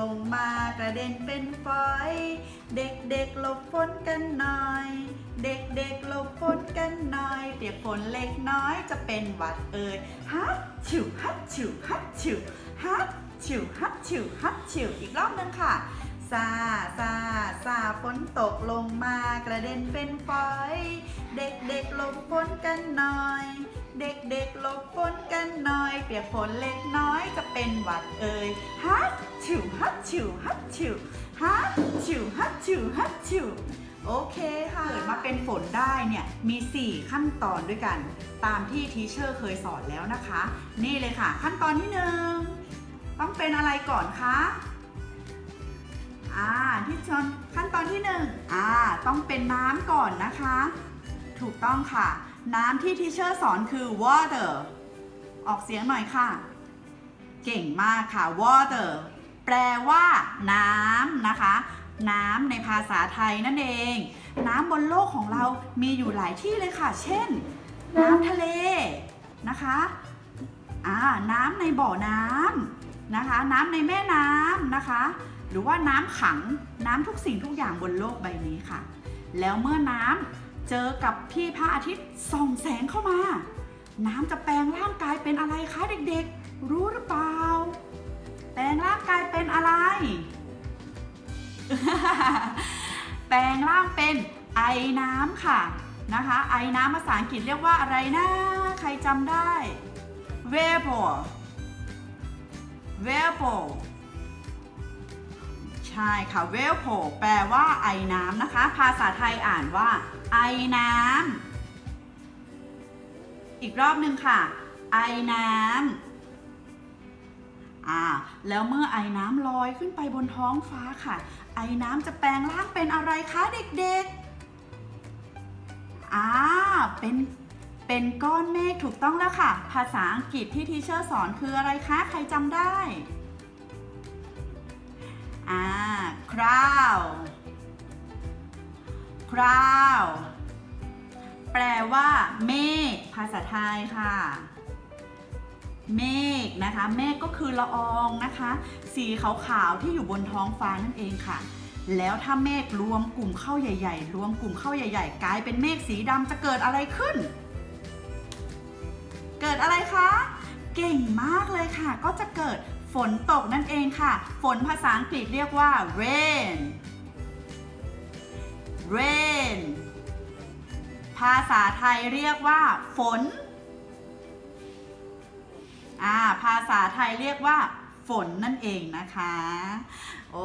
ลงมากระเด็นเป็นฝอย เด็กๆหลบฝนกันหน่อย เด็กๆหลบฝนกันหน่อย เปียกฝนเล็กน้อยจะเป็นหวัดเอ่ยฮัทชิวฮัทชิวฮัทชิวฮัทชิวฮัทชิวฮัทชิวอีกรอบหนึงค่ะซาซาซาฝนตกลงมากระเด็นเป็นฝอย เด็กๆหลบฝนกันหน่อย เด็กๆหลบฝนกันหน่อย เปียกฝนเล็กน้อยจะเป็นหวัดเอ่ยฮัท ชิวฮัทชิวฮัทชิวฮัทชิวฮัทชิวฮัทชิวโอเคค่ะเกิดมาเป็นฝนได้เนี่ยมี 4 ขั้นตอนด้วยกัน ตามที่ทีเชอร์เคยสอนแล้วนะคะ นี่เลยค่ะ ขั้นตอนที่หนึ่งต้องเป็นอะไรก่อนคะอ่าที่ชนขั้นตอนที่หนึ่งอ่าต้องเป็นน้ำก่อนนะคะ ถูกต้องค่ะ น้ำที่ทีเชอร์สอนคือ water ออกเสียงหน่อยค่ะ เก่งมากค่ะ water แปลว่าน้ำนะคะ น้ำในภาษาไทยนั่นเอง น้ำบนโลกของเรามีอยู่หลายที่เลยค่ะ เช่น น้ำทะเลนะคะอ่าน้ำในบ่อน้ำนะคะ น้ำในแม่น้ำนะคะ หรือว่าน้ำขังน้ำทุกสิ่งทุกอย่างบนโลกใบนี้ค่ะ แล้วเมื่อน้ำเจอกับที่พระอาทิตย์ส่องแสงเข้ามา น้ำจะแปลงร่างกายเป็นอะไรคะเด็กๆ รู้หรือเปล่า แปลงร่างเป็นไอน้ำค่ะนะคะ ไอน้ำภาษาอังกฤษเรียกว่าอะไรนะ ใครจำได้ vapor vapor ใช่ค่ะ vapor แปลว่าไอน้ำนะคะ ภาษาไทยอ่านว่า ไอน้ำอีกรอบหนึ่งค่ะ ไอน้ำ อ่าแล้วเมื่อไอ้น้ำลอยขึ้นไปบนท้องฟ้าค่ะ ไอ้น้ำจะแปลงร่างเป็นอะไรคะเด็กๆอ่าเป็นเป็นก้อนเมฆถูกต้องแล้วค่ะ ภาษาอังกฤษที่ทีเชอร์สอนคืออะไรคะ ใครจำได้อ่า cloud cloud แปลว่าเมฆภาษาไทยค่ะ เมฆนะคะ เมฆก็คือละอองนะคะ สีขาวๆที่อยู่บนท้องฟ้านั่นเองค่ะ แล้วถ้าเมฆรวมกลุ่มเข้าใหญ่ ๆ รวมกลุ่มเข้าใหญ่ ๆ กลายเป็นเมฆสีดำจะเกิดอะไรขึ้น เกิดอะไรคะ เก่งมากเลยค่ะ ก็จะเกิดฝนตกนั่นเองค่ะ ฝนภาษาอังกฤษเรียกว่า rain rain ภาษาไทยเรียกว่า ฝน อ่าภาษาไทยเรียกว่า ฝนนั่นเองนะคะ โอ